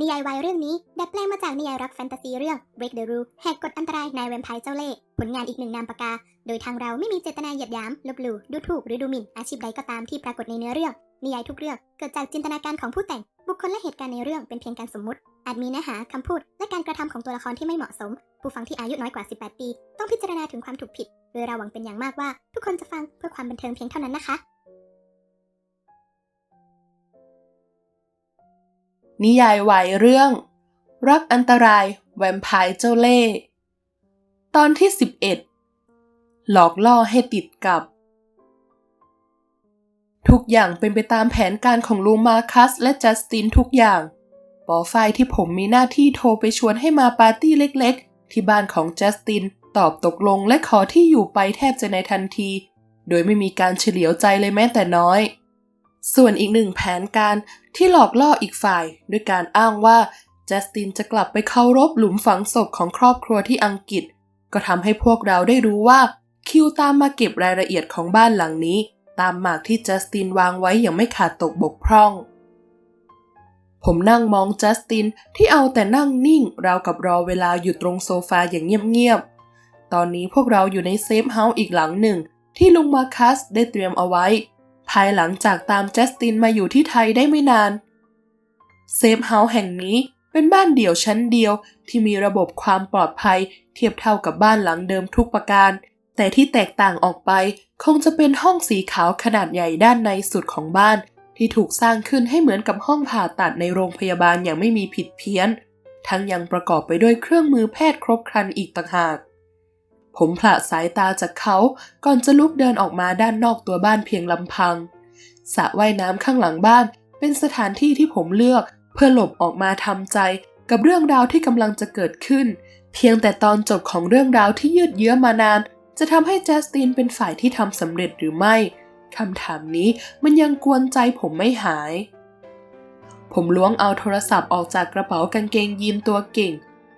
นิยายวายเรื่องนี้ดัดแปลงมาจากนิยายรักแฟนตาซีเรื่อง Break the Rule แหกกฎอันตรายนายแวมไพร์เจ้าเล่ห์ผลงานอีกหนึ่งนามปากกา โดยทางเราไม่มีเจตนาเหยียดหยาม ลบหลู่ดูถูกหรือดูหมิ่นอาชีพใดก็ตามที่ปรากฏในเนื้อเรื่อง นิยายทุกเรื่องเกิดจากจินตนาการของผู้แต่ง บุคคลและเหตุการณ์ในเรื่องเป็นเพียงการสมมติ อาจมีเนื้อหาคำพูด และการกระทำของตัวละครที่ไม่เหมาะสม ผู้ฟังที่อายุน้อยกว่า 18 ปี ต้องพิจารณาถึงความถูกผิด โดยเราหวังเป็นอย่างมากว่า ทุกคนจะฟังเพื่อความบันเทิงเพียงเท่านั้นนะคะ นิยายวายเรื่อง รักอันตรายแวมไพร์เจ้าเล่ห์ตอนที่ 11 หลอกล่อให้ติดกับ ทุกอย่างเป็นไปตามแผนการของลุงมาคัสและจัสตินทุกอย่างปอฝ้ายที่ผมมีหน้าที่โทรไปชวนให้มาปาร์ตี้เล็กๆ ที่บ้านของจัสตินตอบตกลงและขอที่อยู่ไปแทบจะในทันที โดยไม่มีการเฉลียวใจเลยแม้แต่น้อย ส่วนอีกหนึ่งแผนการที่หลอกล่ออีกฝ่าย ด้วยการอ้างว่าจัสตินจะกลับไปเคารพหลุมฝังศพของครอบครัวที่อังกฤษ ก็ทำให้พวกเราได้รู้ว่าคิวตามมาเก็บรายละเอียดของบ้านหลังนี้ ตามหมากที่จัสตินวางไว้อย่างไม่ขาดตกบกพร่อง ผมนั่งมองจัสตินที่เอาแต่นั่งนิ่งราวกับรอเวลาอยู่ตรงโซฟาอย่างเงียบๆ ตอนนี้พวกเราอยู่ในเซฟเฮาส์อีกหลังหนึ่ง ที่ลุงมาคัสได้เตรียมเอาไว้ ภายหลังจากตามจัสตินมาอยู่ที่ไทยได้ไม่นาน เซฟเฮาส์แห่งนี้เป็นบ้านเดี่ยวชั้นเดียวที่มีระบบความปลอดภัย เทียบเท่ากับบ้านหลังเดิมทุกประการ แต่ที่แตกต่างออกไปคงจะเป็นห้องสีขาวขนาดใหญ่ด้านในสุดของบ้าน ที่ถูกสร้างขึ้นให้เหมือนกับห้องผ่าตัดในโรงพยาบาลอย่างไม่มีผิดเพี้ยน ทั้งยังประกอบไปด้วยเครื่องมือแพทย์ครบครันอีกต่างหาก ผมผละสายตาจากเขาก่อนจะลุกเดินออกมาด้านนอกตัวบ้านเพียงลำพังสระว่ายน้ำข้างหลังบ้าน เป็นสถานที่ที่ผมเลือก เพื่อหลบออกมาทำใจกับเรื่องราวที่กำลังจะเกิดขึ้น เพียงแต่ตอนจบของเรื่องราวที่ยืดเยื้อมานาน จะทำให้จัสตินเป็นฝ่ายที่ทำสำเร็จหรือไม่คำถามนี้มันยังกวนใจผมไม่หาย ผมล้วงเอาโทรศัพท์ออกจากกระเป๋ากางเกงยีนตัวเก่ง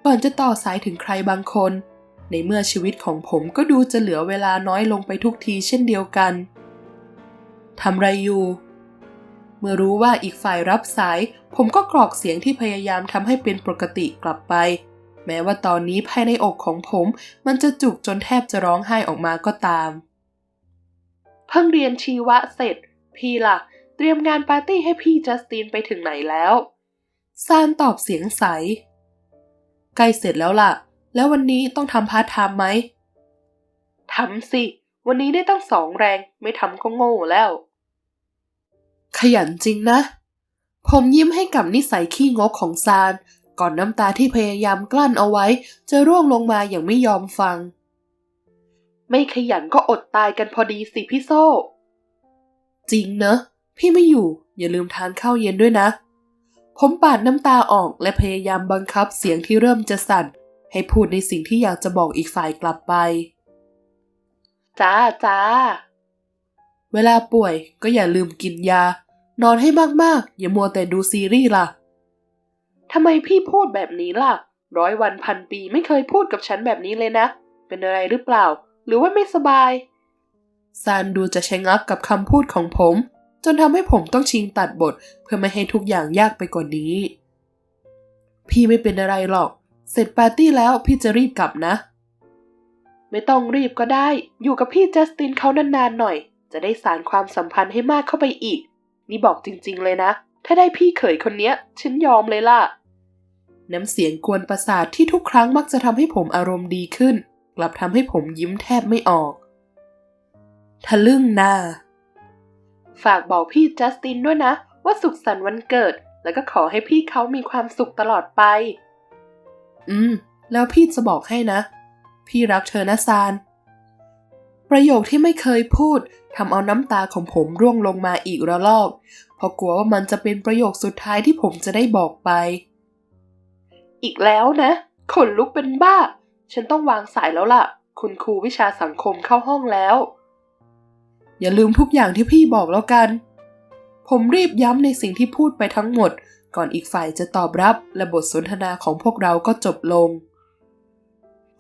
ก่อนจะต่อสายถึงใครบางคน ในเมื่อชีวิตของผมก็ดูจะเหลือเวลาน้อยลงไปทุกทีเช่นเดียวกันทำไรอยู่ เมื่อรู้ว่าอีกฝ่ายรับสาย ผมก็กรอกเสียงที่พยายามทำให้เป็นปกติกลับไป แม้ว่าตอนนี้ภายในอกของผม มันจะจุกจนแทบจะร้องไห้ออกมาก็ตาม เพิ่งเรียนชีวะเสร็จ พี่ล่ะ เตรียมงานปาร์ตี้ให้พี่จัสตินไปถึงไหนแล้วซานตอบเสียงใส ใกล้เสร็จแล้วล่ะ แล้ววันนี้ต้องทำพาร์ทไทม์ไหมทำสิ วันนี้ได้ตั้งสองแรง ไม่ทำก็โง่แล้ว ขยันจริงนะ ผมยิ้มให้กับนิสัยขี้งกของซาน ก่อนน้ำตาที่พยายามกลั้นเอาไว้ จะร่วงลงมาอย่างไม่ยอมฟัง ไม่ขยันก็อดตายกันพอดีสิพี่โซ่ จริงเนอะ พี่ไม่อยู่ อย่าลืมทานข้าวเย็นด้วยนะ ผมปาดน้ำตาออกและพยายามบังคับเสียงที่เริ่มจะสั่น ให้พูดในสิ่งที่อยากจะบอกอีกฝ่ายกลับไป จ้าจ้า เวลาป่วยก็อย่าลืมกินยา นอนให้มากๆ อย่ามัวแต่ดูซีรีส์ล่ะ ทำไมพี่พูดแบบนี้ล่ะ ร้อยวันพันปีไม่เคยพูดกับฉันแบบนี้เลยนะ เป็นอะไรหรือเปล่า หรือว่าไม่สบายซานดูจะชะงักกับคำพูดของผม จนทำให้ผมต้องชิงตัดบท เพื่อไม่ให้ทุกอย่างยากไปกว่านี้ พี่ไม่เป็นอะไรหรอก เสร็จปาร์ตี้แล้วพี่จะรีบกลับนะ ไม่ต้องรีบก็ได้ อยู่กับพี่จัสตินเขานานๆหน่อย จะได้สานความสัมพันธ์ให้มากเข้าไปอีก นี่บอกจริงๆเลยนะ ถ้าได้พี่เขยคนเนี้ย ฉันยอมเลยล่ะ น้ำเสียงกวนประสาทที่ทุกครั้งมักจะทำให้ผมอารมณ์ดีขึ้น กลับทำให้ผมยิ้มแทบไม่ออก ทะลึ่งนาฝากบอกพี่จัสตินด้วยนะ ว่าสุขสันต์วันเกิด แล้วก็ขอให้พี่เขามีความสุขตลอดไป อืม แล้วพี่จะบอกให้นะ พี่รักเธอนะซาน ประโยคที่ไม่เคยพูดทำเอาน้ำตาของผมร่วงลงมาอีกระลอก เพราะกลัวว่ามันจะเป็นประโยคสุดท้ายที่ผมจะได้บอกไป อีกแล้วนะขนลุกเป็นบ้า ฉันต้องวางสายแล้วล่ะ คุณครูวิชาสังคมเข้าห้องแล้ว อย่าลืมทุกอย่างที่พี่บอกแล้วกัน ผมรีบย้ำในสิ่งที่พูดไปทั้งหมด ก่อนอีกฝ่ายจะตอบรับและบทสนทนาของพวกเราก็จบลง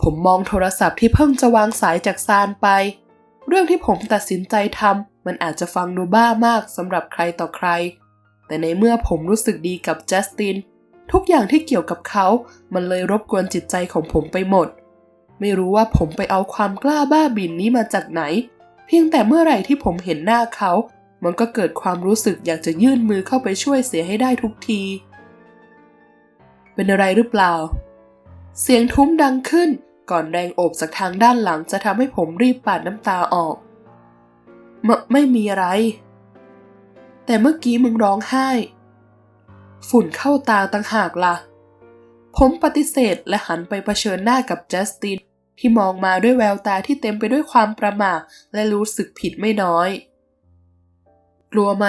ผมมองโทรศัพท์ที่เพิ่งจะวางสายจากซานไป เรื่องที่ผมตัดสินใจทำมันอาจจะฟังดูบ้ามากสำหรับใครต่อใคร แต่ในเมื่อผมรู้สึกดีกับจัสตินทุกอย่างที่เกี่ยวกับเขามันเลยรบกวนจิตใจของผมไปหมด ไม่รู้ว่าผมไปเอาความกล้าบ้าบินนี้มาจากไหน เพียงแต่เมื่อไหร่ที่ผมเห็นหน้าเขา มันก็เกิดความรู้สึกอยากจะยื่นมือเข้าไปช่วยเสียให้ได้ทุกที เป็นอะไรหรือเปล่า เสียงทุ้มดังขึ้นก่อนแรงโอบจากทางด้านหลังจะทำให้ผมรีบปาดน้ำตาออกมไม่มีอะไร แต่เมื่อกี้มึงร้องไห้ ฝุ่นเข้าตาต่างหากล่ะ ผมปฏิเสธและหันไปเผชิญหน้ากับจัสตินที่มองมาด้วยแววตาที่เต็มไปด้วยความประหม่าและรู้สึกผิดไม่น้อย กลัวไหม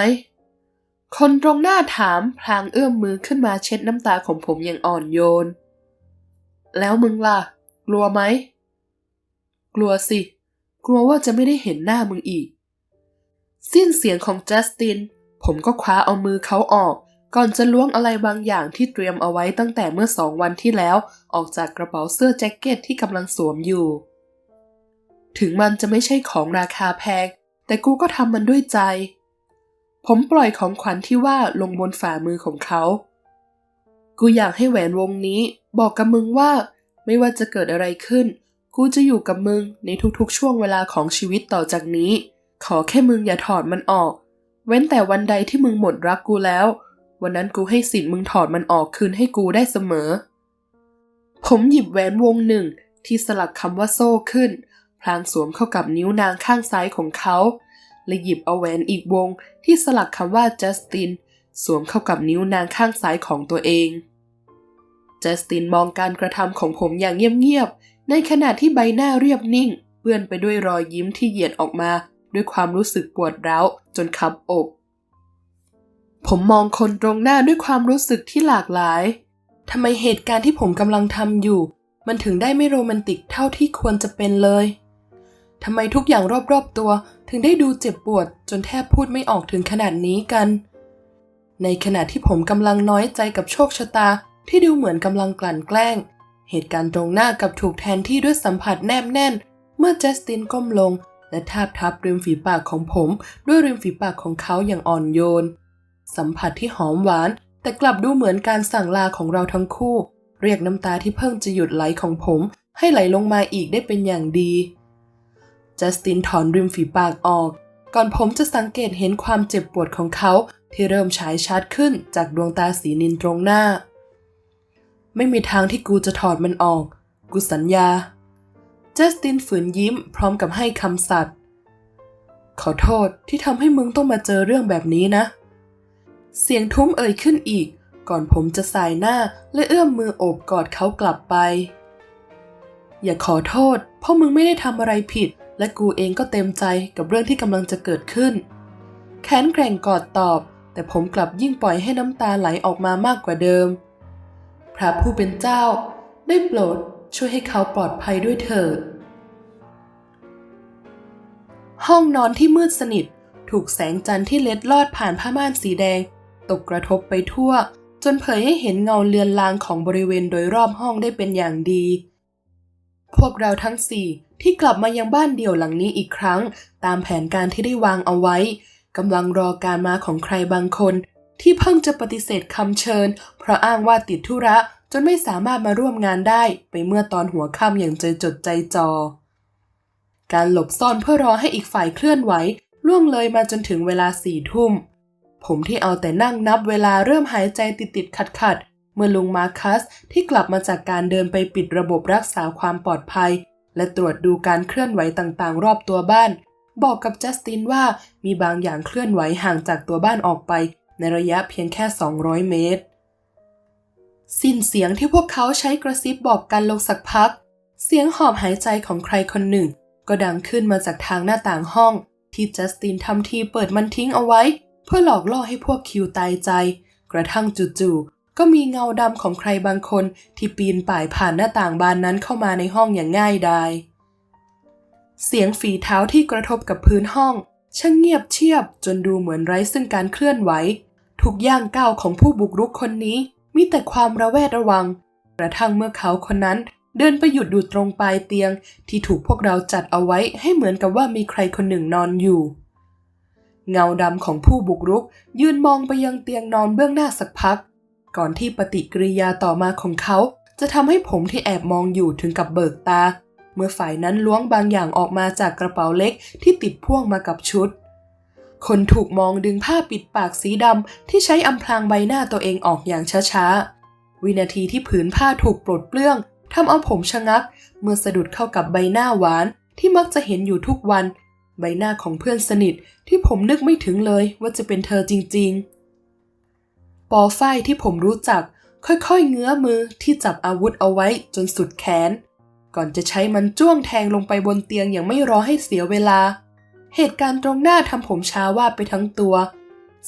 คนตรงหน้าถามพลางเอื้อมมือขึ้นมาเช็ดน้ำตาของผมอย่างอ่อนโยน แล้วมึงล่ะ กลัวไหม กลัวสิ กลัวว่าจะไม่ได้เห็นหน้ามึงอีก สิ้นเสียงของจัสติน ผมก็คว้าเอามือเขาออก ก่อนจะล้วงอะไรบางอย่างที่เตรียมเอาไว้ตั้งแต่เมื่อสองวันที่แล้ว ออกจากกระเป๋าเสื้อแจ็คเก็ตที่กำลังสวมอยู่ ถึงมันจะไม่ใช่ของราคาแพงแต่กูก็ทำมันด้วยใจ ผมปล่อยของขวัญที่ว่าลงบนฝ่ามือของเขา กูอยากให้แหวนวงนี้บอกกับมึงว่า ไม่ว่าจะเกิดอะไรขึ้น กูจะอยู่กับมึงในทุกๆช่วงเวลาของชีวิตต่อจากนี้ ขอแค่มึงอย่าถอดมันออก เว้นแต่วันใดที่มึงหมดรักกูแล้ว วันนั้นกูให้สิทธิ์มึงถอดมันออกคืนให้กูได้เสมอ ผมหยิบแหวนวงหนึ่งที่สลักคำว่าโซ่ขึ้น พลางสวมเข้ากับนิ้วนางข้างซ้ายของเขา และหยิบเอาแหวนอีกวงที่สลักคำว่าจัสตินสวมเข้ากับนิ้วนางข้างซ้ายของตัวเองจัสตินมองการกระทำของผมอย่างเงียบๆ ในขณะที่ใบหน้าเรียบนิ่ง เปื้อนไปด้วยรอยยิ้มที่เหยียดออกมา ด้วยความรู้สึกปวดร้าวจนคับอก ผมมองคนตรงหน้าด้วยความรู้สึกที่หลากหลายทำไมเหตุการณ์ที่ผมกำลังทำอยู่ มันถึงได้ไม่โรแมนติกเท่าที่ควรจะเป็นเลย ทำไมทุกอย่างรอบๆตัว ถึงได้ดูเจ็บปวด จนแทบพูดไม่ออกถึงขนาดนี้กัน ในขณะที่ผมกำลังน้อยใจกับโชคชะตาที่ดูเหมือนกำลังกลั่นแกล้ง เหตุการณ์ตรงหน้ากับถูกแทนที่ด้วยสัมผัสแนบแน่น เมื่อจัสตินก้มลง และทาบทับริมฝีปากของผม ด้วยริมฝีปากของเขาอย่างอ่อนโยน สัมผัสที่หอมหวาน แต่กลับดูเหมือนการสั่งลาของเราทั้งคู่ เรียกน้ำตาที่เพิ่งจะหยุดไหลของผม ให้ไหลลงมาอีกได้เป็นอย่างดี จัสตินถอนริมฝีปากออก ก่อนผมจะสังเกตเห็นความเจ็บปวดของเขาที่เริ่มฉายชัดขึ้นจากดวงตาสีนินตรงหน้า ไม่มีทางที่กูจะถอดมันออก กูสัญญา จัสตินฝืนยิ้มพร้อมกับให้คำสัตย์ขอโทษที่ทำให้มึงต้องมาเจอเรื่องแบบนี้นะ เสียงทุ้มเอ่ยขึ้นอีก ก่อนผมจะสายหน้าและเอื้อมมือโอบกอดเขากลับไป อย่าขอโทษ เพราะมึงไม่ได้ทำอะไรผิดและกูเองก็เต็มใจกับเรื่องที่กำลังจะเกิดขึ้น แขนแกร่งกอดตอบ แต่ผมกลับยิ่งปล่อยให้น้ำตาไหลออกมามากกว่าเดิม พระผู้เป็นเจ้า ได้โปรดช่วยให้เขาปลอดภัยด้วยเถิดห้องนอนที่มืดสนิท ถูกแสงจันทร์ที่เล็ดลอดผ่านผ้าม่านสีแดง ตกกระทบไปทั่ว จนเผยให้เห็นเงาเลือนลางของบริเวณโดยรอบห้องได้เป็นอย่างดี พวกเราทั้งสี่ที่กลับมายังบ้านเดี่ยวหลังนี้อีกครั้ง ตามแผนการที่ได้วางเอาไว้กำลังรอการมาของใครบางคน ที่เพิ่งจะปฏิเสธคำเชิญ เพราะอ้างว่าติดธุระจนไม่สามารถมาร่วมงานได้ไปเมื่อตอนหัวค่ำอย่างใจจดใจจอ การหลบซ่อนเพื่อรอให้อีกฝ่ายเคลื่อนไหวล่วงเลยมาจนถึงเวลาสี่ทุ่ม ผมที่เอาแต่นั่งนับเวลาเริ่มหายใจติดติดขัดขัด เมื่อลุงมาคัสที่กลับมาจากการเดินไปปิดระบบรักษาความปลอดภัย และตรวจดูการเคลื่อนไหวต่างๆ รอบตัวบ้าน บอกกับจัสตินว่ามีบางอย่างเคลื่อนไหวห่างจากตัวบ้านออกไป ในระยะเพียงแค่ 200 เมตร สิ้นเสียงที่พวกเขาใช้กระซิบบอกกันลงสักพัก เสียงหอบหายใจของใครคนหนึ่ง ก็ดังขึ้นมาจากทางหน้าต่างห้อง ที่จัสตินทำทีเปิดมันทิ้งเอาไว้ เพื่อหลอกล่อให้พวกคิวตายใจ กระทั่งจู่ๆ ก็มีเงาดำของใครบางคนที่ปีนป่ายผ่านหน้าต่างบานนั้นเข้ามาในห้องอย่างง่ายดาย เสียงฝีเท้าที่กระทบกับพื้นห้องช่างเงียบเชียบจนดูเหมือนไร้ซึ่งการเคลื่อนไหว ทุกย่างก้าวของผู้บุกรุกคนนี้มีแต่ความระแวดระวัง กระทั่งเมื่อเขาคนนั้นเดินไปหยุดอยู่ตรงปลายเตียง ที่ถูกพวกเราจัดเอาไว้ให้เหมือนกับว่ามีใครคนหนึ่งนอนอยู่ เงาดำของผู้บุกรุกยืนมองไปยังเตียงนอนเบื้องหน้าสักพัก ก่อนที่ปฏิกิริยาต่อมาของเขา จะทำให้ผมที่แอบมองอยู่ถึงกับเบิกตา เมื่อฝ่ายนั้นล้วงบางอย่างออกมาจากกระเป๋าเล็กที่ติดพ่วงมากับชุด คนถูกมองดึงผ้าปิดปากสีดำที่ใช้อำพรางใบหน้าตัวเองออกอย่างช้าๆ วินาทีที่ผืนผ้าถูกปลดเปลื้องทำเอาผมชะงัก เมื่อสะดุดเข้ากับใบหน้าหวานที่มักจะเห็นอยู่ทุกวัน ใบหน้าของเพื่อนสนิทที่ผมนึกไม่ถึงเลยว่าจะเป็นเธอจริง ๆ ปอฝ้ายที่ผมรู้จัก ค่อยๆ เงื้อมือที่จับอาวุธเอาไว้จนสุดแขน ก่อนจะใช้มันจ้วงแทงลงไปบนเตียงอย่างไม่รอให้เสียเวลา เหตุการณ์ตรงหน้าทำผมชาวาบไปทั้งตัว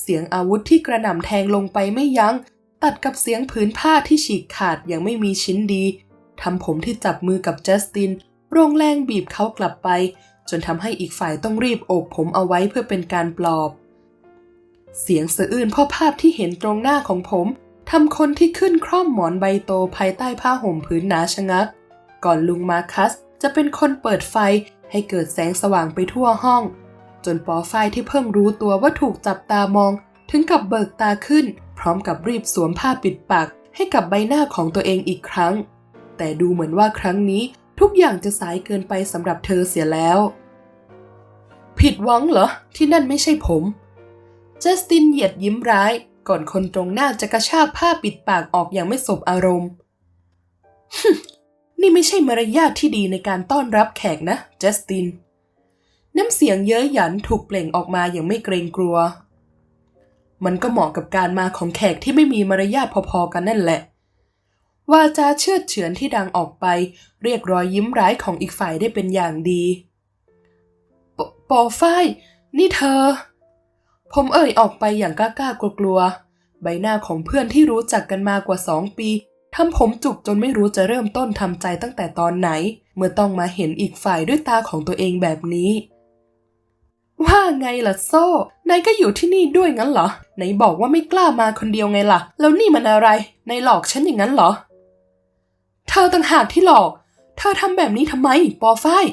เสียงอาวุธที่กระหน่ำแทงลงไปไม่ยัง้ง ตัดกับเสียงผืนผ้าที่ฉีกขาดอย่างไม่มีชิ้นดีทำผมที่จับมือกับจัสตินโรงแรงบีบเขากลับไป จนทำให้อีกฝ่ายต้องรีบโอบผมเอาไว้เพื่อเป็นการปลอบ เสียงสะอื้นเพ่อภาพที่เห็นตรงหน้าของผมทำคนที่ขึ้นคร่อมหมอนใบโตภายใต้ผ้าห่มผืนหนาชะงัก ก่อนลุงมาคัสจะเป็นคนเปิดไฟให้เกิดแสงสว่างไปทั่วห้อง จนปอฝ้ายที่เพิ่งรู้ตัวว่าถูกจับตามอง ถึงกับเบิกตาขึ้น พร้อมกับรีบสวมผ้าปิดปากให้กับใบหน้าของตัวเองอีกครั้ง แต่ดูเหมือนว่าครั้งนี้ทุกอย่างจะสายเกินไปสำหรับเธอเสียแล้ว ผิดหวังเหรอที่นั่นไม่ใช่ผม จัสตินเหยียดยิ้มร้าย ก่อนคนตรงหน้าจะกระชากผ้าปิดปากออกอย่างไม่สบอารมณ์ นี่ไม่ใช่มารยาทที่ดีในการต้อนรับแขกนะจัสติน น้ำเสียงเย้ยหยันถูกเปล่งออกมาอย่างไม่เกรงกลัว มันก็เหมาะกับการมาของแขกที่ไม่มีมารยาทพอๆกันนั่นแหละวาจาเชื่อเฉือนที่ดังออกไป เรียกรอยยิ้มร้ายของอีกฝ่ายได้เป็นอย่างดีปปอฝ้าย นี่เธอ ผมเอ่ยออกไปอย่างกล้ากลัวๆใบหน้าของเพื่อนที่รู้จักกันมากว่าสองปีทำผมจุกจนไม่รู้จะเริ่มต้นทำใจตั้งแต่ตอนไหน เมื่อต้องมาเห็นอีกฝ่ายด้วยตาของตัวเองแบบนี้ ว่าไงล่ะโซ่นายก็อยู่ที่นี่ด้วยงั้นเหรอไหนบอกว่าไม่กล้ามาคนเดียวไงล่ะ แล้วนี่มันอะไรนายหลอกฉันอย่างนั้นเหรอ เธอต่างหากที่หลอก เธอทำแบบนี้ทำไม ปอฝ้าย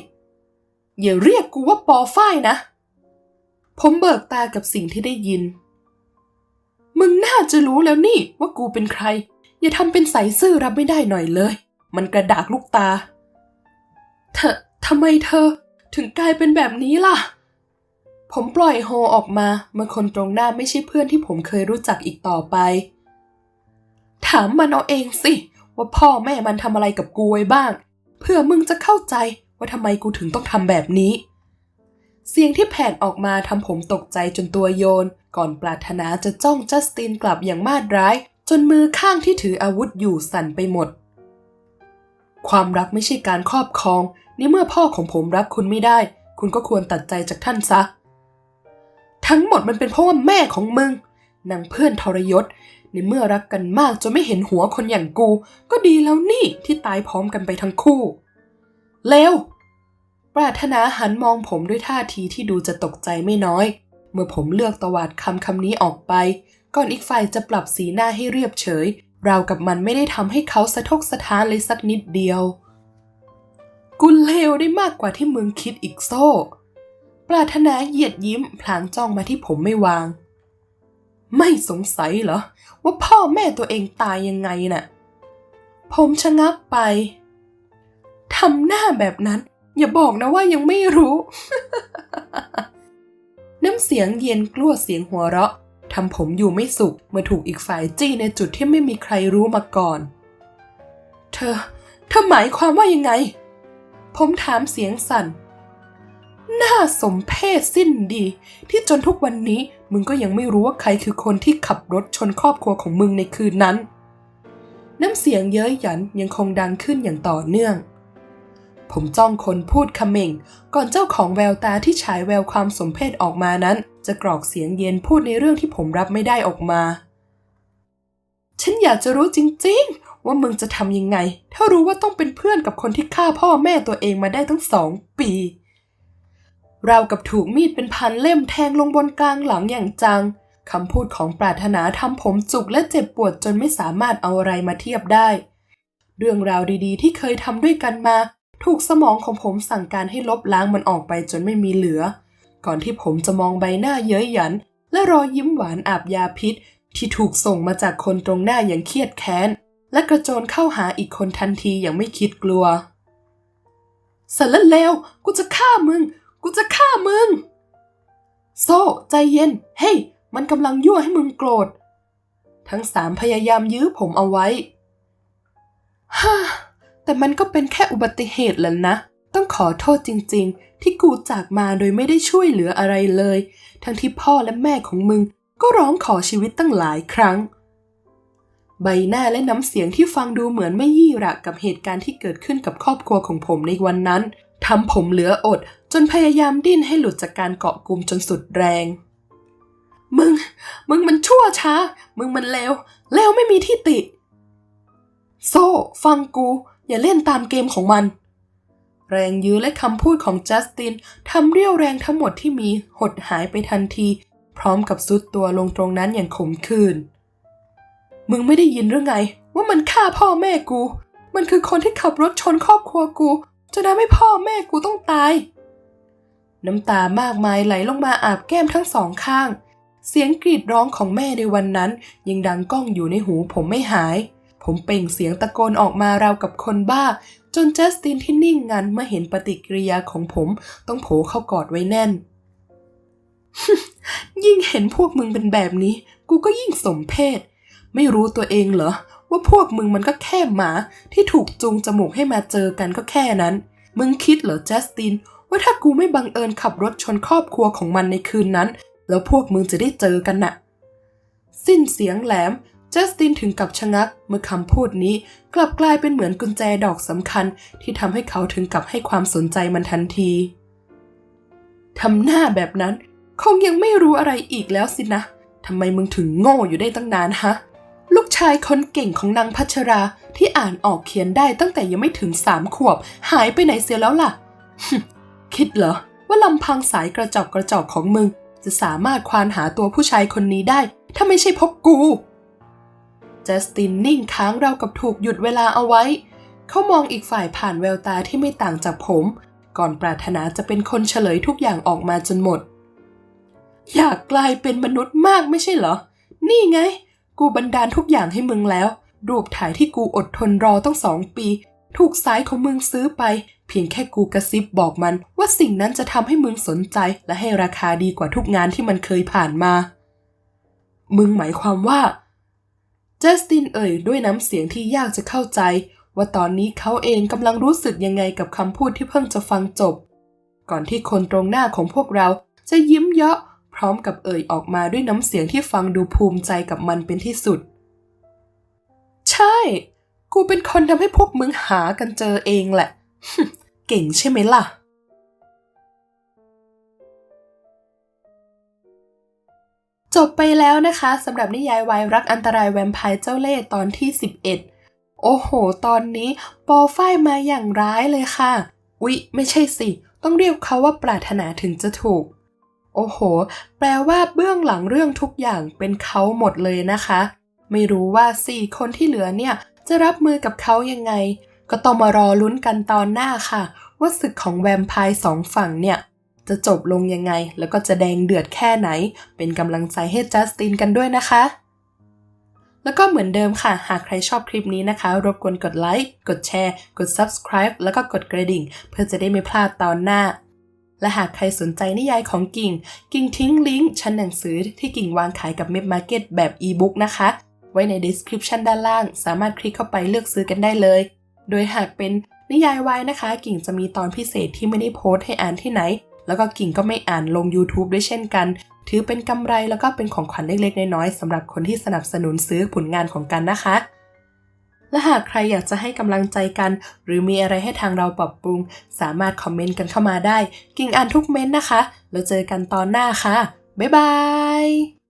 อย่าเรียกกูว่าปอฝ้ายนะ ผมเบิกตากับสิ่งที่ได้ยิน มึงน่าจะรู้แล้วนี่ว่ากูเป็นใคร อย่าทำเป็นใสซื่อรับไม่ได้หน่อยเลย มันกระดากลูกตา เธอทำไมเธอ ถึงกลายเป็นแบบนี้ล่ะ ผมปล่อยโฮออกมาเมื่อคนตรงหน้าไม่ใช่เพื่อนที่ผมเคยรู้จักอีกต่อไป ถามมันเอาเองสิ ว่าพ่อแม่มันทำอะไรกับกูไว้บ้าง เพื่อมึงจะเข้าใจว่าทำไมกูถึงต้องทำแบบนี้ เสียงที่แผ่นออกมาทำผมตกใจจนตัวโยน ก่อนปรารถนาจะจ้องจัสตินกลับอย่างมาดร้าย จนมือข้างที่ถืออาวุธอยู่สั่นไปหมด ความรักไม่ใช่การครอบครองในเมื่อพ่อของผมรักคุณไม่ได้ คุณก็ควรตัดใจจากท่านซะ ทั้งหมดมันเป็นเพราะว่าแม่ของมึงนางเพื่อนทรยศ ในเมื่อรักกันมากจนไม่เห็นหัวคนอย่างกู ก็ดีแล้วนี่ที่ตายพร้อมกันไปทั้งคู่เลว ปรารถนาหันมองผมด้วยท่าทีที่ดูจะตกใจไม่น้อย เมื่อผมเลือกตวาดคำคำนี้ออกไป ก่อนอีกฝ่ายจะปรับสีหน้าให้เรียบเฉย ราวกับมันไม่ได้ทำให้เขาสะทกสะท้านเลยสักนิดเดียวกูเลวได้มากกว่าที่มึงคิดอีกโซ่ ปรารถนาเหยียดยิ้มพลางจ้องมาที่ผมไม่วาง ไม่สงสัยเหรอ ว่าพ่อแม่ตัวเองตายยังไงน่ะ ผมชะงักไปทำหน้าแบบนั้น อย่าบอกนะว่ายังไม่รู้ น้ำเสียงเย็นกลัวเสียงหัวเราะทำผมอยู่ไม่สุขเมื่อถูกอีกฝ่ายจี้ในจุดที่ไม่มีใครรู้มาก่อน เธอ เธอหมายความว่ายังไง ผมถามเสียงสั่น น่าสมเพศสิ้นดี ที่จนทุกวันนี้มึงก็ยังไม่รู้ว่าใครคือคนที่ขับรถชนครอบครัวของมึงในคืนนั้น น้ำเสียงเย้ยหยันยังคงดังขึ้นอย่างต่อเนื่อง ผมจ้องคนพูดคำเม่งก่อนเจ้าของแววตาที่ฉายแววความสมเพศออกมานั้น จะกรอกเสียงเย็นพูดในเรื่องที่ผมรับไม่ได้ออกมา ฉันอยากจะรู้จริงๆ ว่ามึงจะทำยังไง ถ้ารู้ว่าต้องเป็นเพื่อนกับคนที่ฆ่าพ่อแม่ตัวเองมาได้ทั้งสองปี เรากับถูกมีดเป็นพันเล่มแทงลงบนกลางหลังอย่างจังคำพูดของปรารถนาทำผมจุกและเจ็บปวดจนไม่สามารถเอาอะไรมาเทียบได้ เรื่องราวดีๆ ที่เคยทำด้วยกันมา ถูกสมองของผมสั่งการให้ลบล้างมันออกไปจนไม่มีเหลือ ก่อนที่ผมจะมองใบหน้าเย้ยหยัน และรอยยิ้มหวานอาบยาพิษ ที่ถูกส่งมาจากคนตรงหน้าอย่างเครียดแค้น และกระโจนเข้าหาอีกคนทันทีอย่างไม่คิดกลัวสารเลวกูจะฆ่ามึง กูจะฆ่ามึง โซ่ใจเย็น เฮ้ย มันกำลังยั่วให้มึงโกรธ ทั้งสามพยายามยื้อผมเอาไว้ฮ่า แต่มันก็เป็นแค่อุบัติเหตุแหละนะ ต้องขอโทษจริงๆ ที่กูจากมาโดยไม่ได้ช่วยเหลืออะไรเลย ทั้งที่พ่อและแม่ของมึง ก็ร้องขอชีวิตตั้งหลายครั้ง ใบหน้าและน้ำเสียงที่ฟังดูเหมือนไม่ยี่หระกับเหตุการณ์ที่เกิดขึ้นกับครอบครัวของผมในวันนั้นทำผมเหลืออด จนพยายามดิ้นให้หลุดจากการเกาะกลุ่มจนสุดแรง มึง มึงมันชั่วช้า มึงมันเลวเลวไม่มีที่ติ โซ่ ฟังกู อย่าเล่นตามเกมของมัน แรงยื้อและคำพูดของจัสตินทำเรี่ยวแรงทั้งหมดที่มีหดหายไปทันที พร้อมกับซุดตัวลงตรงนั้นอย่างขมขื่นมึงไม่ได้ยินหรือไง ว่ามันฆ่าพ่อแม่กู มันคือคนที่ขับรถชนครอบครัวกูจนทำให้พ่อแม่กูต้องตาย น้ำตามากมายไหลลงมาอาบแก้มทั้งสองข้าง เสียงกรีดร้องของแม่ในวันนั้น ยังดังก้องอยู่ในหูผมไม่หาย ผมเปล่งเสียงตะโกนออกมาราวกับคนบ้า จนจัสตินที่นิ่งงันเมื่อเห็นปฏิกิริยาของผมต้องโผเข้ากอดไว้แน่น ยิ่งเห็นพวกมึงเป็นแบบนี้ กูก็ยิ่งสมเพศ ไม่รู้ตัวเองเหรอ ว่าพวกมึงมันก็แค่หมาที่ถูกจูงจมูกให้มาเจอกันก็แค่นั้น มึงคิดเหรอจัสติน ว่าถ้ากูไม่บังเอิญขับรถชนครอบครัวของมันในคืนนั้น แล้วพวกมึงจะได้เจอกันน่ะ สิ้นเสียงแหลม จัสตินถึงกับชะงักเมื่อคำพูดนี้กลับกลายเป็นเหมือนกุญแจดอกสำคัญที่ทำให้เขาถึงกับให้ความสนใจมันทันทีทำหน้าแบบนั้น คงยังไม่รู้อะไรอีกแล้วสินะทำไมมึงถึงโง่อยู่ได้ตั้งนานฮะ ลูกชายคนเก่งของนางพัชราที่อ่านออกเขียนได้ตั้งแต่ยังไม่ถึงสามขวบ หายไปไหนเสียแล้วล่ะ คิดเหรอ ว่าลำพังสายกระจอกกระจอกของมึง จะสามารถควานหาตัวผู้ชายคนนี้ได้ ถ้าไม่ใช่พราะกู จัสตินนิ่งค้างเรากับถูกหยุดเวลาเอาไว้ เขามองอีกฝ่ายผ่านแววตาที่ไม่ต่างจากผม ก่อนปรารถนาจะเป็นคนเฉลยทุกอย่างออกมาจนหมด อยากกลายเป็นมนุษย์มากไม่ใช่เหรอ นี่ไง กูบันดาลทุกอย่างให้มึงแล้ว รูปถ่ายที่กูอดทนรอตั้งสองปี ถูกสายของมึงซื้อไป เพียงแค่กูกระซิบบอกมัน ว่าสิ่งนั้นจะทำให้มึงสนใจ และให้ราคาดีกว่าทุกงานที่มันเคยผ่านมา มึงหมายความว่า จัสตินเอ่ยด้วยน้ำเสียงที่ยากจะเข้าใจ ว่าตอนนี้เขาเองกำลังรู้สึกยังไงกับคำพูดที่เพิ่งจะฟังจบ ก่อนที่คนตรงหน้าของพวกเราจะยิ้มเยาะพร้อมกับเอ่ยออกมาด้วยน้ำเสียงที่ฟังดูภูมิใจกับมันเป็นที่สุด ใช่ กูเป็นคนทำให้พวกมึงหากันเจอเองแหละ เก่งใช่ไหมล่ะ จบไปแล้วนะคะสำหรับนิยายวายรักอันตรายแวมไพร์เจ้าเล่ห์ตอนที่ 11 โอ้โห ตอนนี้ปอฝ้ายมาอย่างร้ายเลยค่ะ อุ๊ย ไม่ใช่สิ ต้องเรียกเขาว่าปรารถนาถึงจะถูก โอ้โห แปลว่าเบื้องหลังเรื่องทุกอย่างเป็นเขาหมดเลยนะคะ ไม่รู้ว่าสี่คนที่เหลือเนี่ย จะรับมือกับเขายังไง ก็ต้องมารอลุ้นกันตอนหน้าค่ะ ว่าศึกของแวมไพร์สองฝั่งเนี่ย จะจบลงยังไง แล้วก็จะแดงเดือดแค่ไหน เป็นกำลังใจให้จัสตินกันด้วยนะคะ แล้วก็เหมือนเดิมค่ะ หากใครชอบคลิปนี้นะคะ รบกวนกดไลค์ กดแชร์ กด subscribe แล้วก็กดกระดิ่ง เพื่อจะได้ไม่พลาดตอนหน้าและหากใครสนใจนิยายของกิ่ง กิ่งทิ้งลิงก์ชั้นหนังสือที่กิ่งวางขายกับเม p มาร์เก็ตแบบอีบุ๊กนะคะ ไว้ใน description ด้านล่าง สามารถคลิกเข้าไปเลือกซื้อกันได้เลย โดยหากเป็นนิยายวายนะคะ กิ่งจะมีตอนพิเศษที่ไม่ได้โพสต์ให้อ่านที่ไหน แล้วก็กิ่งก็ไม่อ่านลง YouTube ด้วยเช่นกัน ถือเป็นกำไรแล้วก็เป็นของขวัญเล็กๆ น้อยๆสำหรับคนที่สนับสนุนซื้อผลงานของกันนะคะ และหากใครอยากจะให้กำลังใจกัน หรือมีอะไรให้ทางเราปรับปรุง สามารถคอมเมนต์กันเข้ามาได้ กิ่งอ่านทุกเม้นต์นะคะ แล้วเจอกันตอนหน้าค่ะ บ๊ายบาย